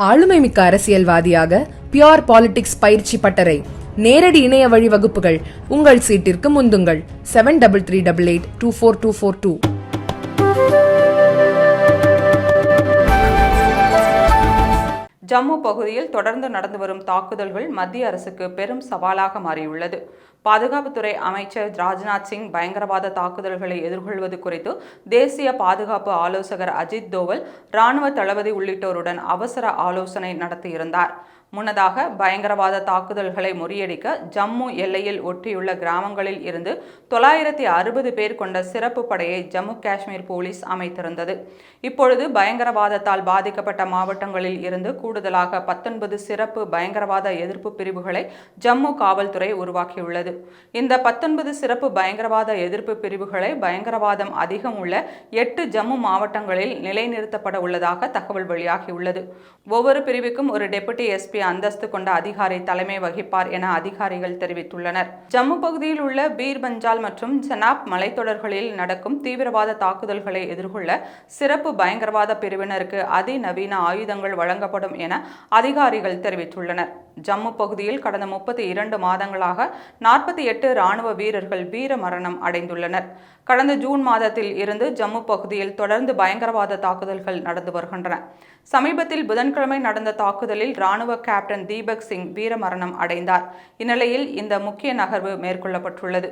ஆளுமைமிக்க அரசியல்வாதியாக pure politics பயிற்சி பட்டறை. நேரடி இணைய வழி வகுப்புகள். உங்கள் சீட்டிற்கு முந்துங்கள். Seven double three double eight two four two four two Jammu பகுதியில் தொடர்ந்து நடந்து வரும் தாக்குதல்கள் மத்திய அரசுக்கு பெரும் சவாலாக மாறியுள்ளது. பாதுகாப்புத்துறை அமைச்சர் ராஜ்நாத் சிங் பயங்கரவாத தாக்குதல்களை எதிர்கொள்வது குறித்து தேசிய பாதுகாப்பு ஆலோசகர் அஜித் தோவல் ராணுவ தளபதி உள்ளிட்டோருடன் அவசர ஆலோசனை நடத்தியிருந்தார். முன்னதாக பயங்கரவாத தாக்குதல்களை முறியடிக்க ஜம்மு எல்லையில் ஒட்டியுள்ள கிராமங்களில் இருந்து தொள்ளாயிரத்தி அறுபது பேர் கொண்ட சிறப்பு படையை ஜம்மு காஷ்மீர் போலீஸ் அமைத்திருந்தது. இப்பொழுது பயங்கரவாதத்தால் பாதிக்கப்பட்ட மாவட்டங்களில் இருந்து கூடுதலாக பத்தொன்பது சிறப்பு பயங்கரவாத எதிர்ப்பு பிரிவுகளை ஜம்மு காவல்துறை உருவாக்கியுள்ளது. உள்ளது. இந்த பத்தொன்பது சிறப்பு பயங்கரவாத எதிர்ப்பு பிரிவுகளை பயங்கரவாதம் அதிகம் உள்ள எட்டு ஜம்மு மாவட்டங்களில் நிலைநிறுத்தப்பட உள்ளதாக தகவல் வெளியாகியுள்ளது. ஒவ்வொரு பிரிவுக்கும் ஒரு டெபுட்டி எஸ்பி அந்தஸ்து கொண்ட அதிகாரி தலைமை வகிப்பார் என அதிகாரிகள் தெரிவித்துள்ளனர். ஜம்மு பகுதியில் உள்ள பீர் பஞ்சால் மற்றும் செனாப் மலைத்தொடர்களில் நடக்கும் தீவிரவாத தாக்குதல்களை எதிர்கொள்ள சிறப்பு பயங்கரவாத பிரிவினருக்கு அதிநவீன ஆயுதங்கள் வழங்கப்படும் என அதிகாரிகள் தெரிவித்துள்ளனர். ஜம்மு பகுதியில் கடந்த முப்பத்தி இரண்டு மாதங்களாக நாற்பத்தி எட்டு ராணுவ வீரர்கள் வீர மரணம் அடைந்துள்ளனர். கடந்த ஜூன் மாதத்தில் இருந்து ஜம்மு பகுதியில் தொடர்ந்து பயங்கரவாத தாக்குதல்கள் நடந்து வருகின்றன. சமீபத்தில் புதன்கிழமை நடந்த தாக்குதலில் ராணுவ கேப்டன் தீபக் சிங் வீரமரணம் அடைந்தார். இந்நிலையில் இந்த முக்கிய நகர்வு மேற்கொள்ளப்பட்டுள்ளது.